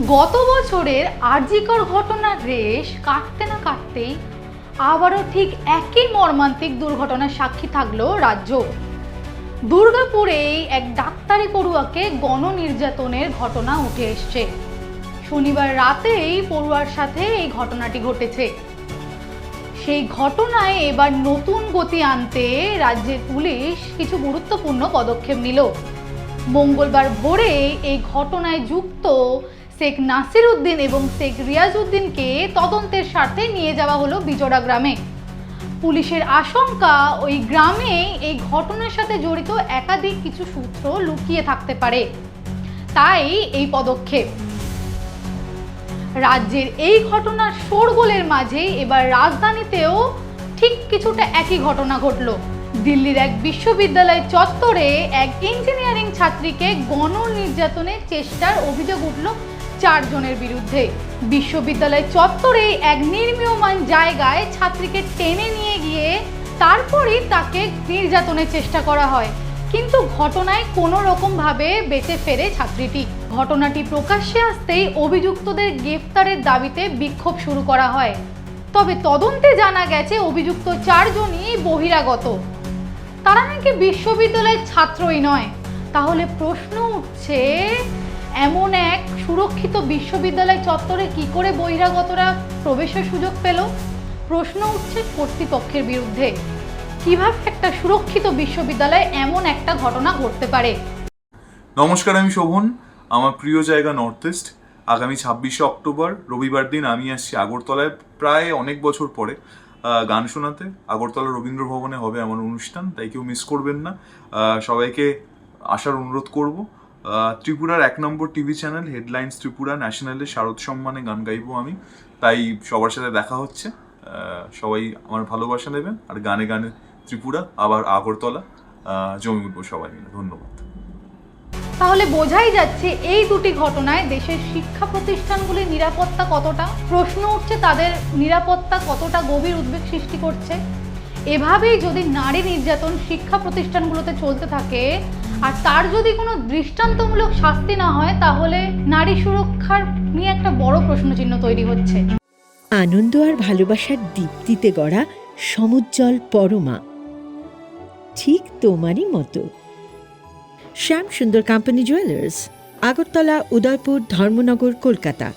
গত বছরের আরজিকর ঘটনার রেশ কাটতে না কাটতেই আবারও ঠিক একই মর্মান্তিক দুর্ঘটনার সাক্ষী থাকল রাজ্য। দুর্গাপুরেই এক ডাক্তারি পড়ুয়াকে গণ নির্যাতনের ঘটনা উঠে এসছে। শনিবার রাতেই পড়ুয়ার সাথে এই ঘটনাটি ঘটেছে। সেই ঘটনায় এবার নতুন গতি আনতে রাজ্যের পুলিশ কিছু গুরুত্বপূর্ণ পদক্ষেপ নিল। মঙ্গলবার ভোরে এই ঘটনায় যুক্ত শেখ নাসির উদ্দিন এবং শেখ রিয়াজ উদ্দিনকে তদন্তের স্বার্থে নিয়ে যাওয়া হলো বিজোড়া গ্রামে। পুলিশের আশঙ্কা, ওই গ্রামে এই ঘটনার সাথে জড়িত একাধিক কিছু সূত্র লুকিয়ে থাকতে পারে। তাই এই পদক্ষেপ। রাজ্যের এই ঘটনার শোরগোলের মাঝে এবার রাজধানীতেও ঠিক কিছুটা একই ঘটনা ঘটল। দিল্লির এক বিশ্ববিদ্যালয় চত্বরে এক ইঞ্জিনিয়ারিং ছাত্রীকে গণ নির্যাতনের চেষ্টার অভিযোগ উঠল চারজনের বিরুদ্ধে। বিশ্ববিদ্যালয় চত্বরে এক নির্মীয়মান জায়গায় ছাত্রীকে টেনে নিয়ে গিয়ে তারপরেই তাকে নির্যাতনের চেষ্টা করা হয়। কিন্তু ঘটনায় কোনো রকমভাবে বেঁচে ফেরে ছাত্রীটি। ঘটনাটি প্রকাশ্যে আসতেই অভিযুক্তদের গ্রেফতারের দাবিতে বিক্ষোভ শুরু করা হয়। তবে তদন্তে জানা গেছে, অভিযুক্ত চারজনই বহিরাগত। তারা নাকি বিশ্ববিদ্যালয়ের ছাত্রই নয়। তাহলে প্রশ্ন উঠছে, এমন এক সুরক্ষিত বিশ্ববিদ্যালয় চত্বরে কি করে বহিরাগতরা প্রবেশের সুযোগ পেল? প্রশ্ন উঠছে কর্তৃপক্ষের বিরুদ্ধে। কীভাবে একটা সুরক্ষিত বিশ্ববিদ্যালয়ে এমন একটা ঘটনা ঘটতে পারে? নমস্কার, আমি শোভন। আমার প্রিয় জায়গা নর্থ ইস্ট আগামী ছাব্বিশে অক্টোবর, রবিবার দিন আমি আসছি আগরতলায় প্রায় অনেক বছর পরে। গান শোনাতে। আগরতলা রবীন্দ্র ভবনে হবে আমার অনুষ্ঠান, তাই কেউ মিস করবেন না। সবাইকে আসার অনুরোধ করব। ত্রিপুরার এক নম্বর টিভি চ্যানেল হেডলাইন্স ত্রিপুরা ন্যাশনালে শারদ সম্মানে গান গাইবো আমি। তাই সবার সাথে দেখা হচ্ছে। সবাই আমার ভালোবাসা নেবেন আর গানে গানে ত্রিপুরা, আবার আগরতলা। জমি উঠবো সবাই মিলে। ধন্যবাদ। তাহলে বোঝাই যাচ্ছে এই দুটি ঘটনায় দেশের শিক্ষা প্রতিষ্ঠানগুলির নিরাপত্তা কতটা? প্রশ্ন উঠছে তাদের নিরাপত্তা কতটা গভীর উদ্বেগ সৃষ্টি করছে। এভাবেই যদি নারী নির্যাতন শিক্ষা প্রতিষ্ঠানগুলোতে চলতে থাকে আর তার যদি কোনো দৃষ্টান্তমূলক শাস্তি না হয়, তাহলে নারী সুরক্ষার নিয়ে একটা বড় প্রশ্নচিহ্ন তৈরি হচ্ছে। আনন্দ আর ভালোবাসার দীপ্তিতে গড়া সমুজ্জ্বল পরমা। ঠিক তোমারই মতো। Shyam Sundar company jewellers Agartala, Udaipur, Dharmanagar, Kolkata.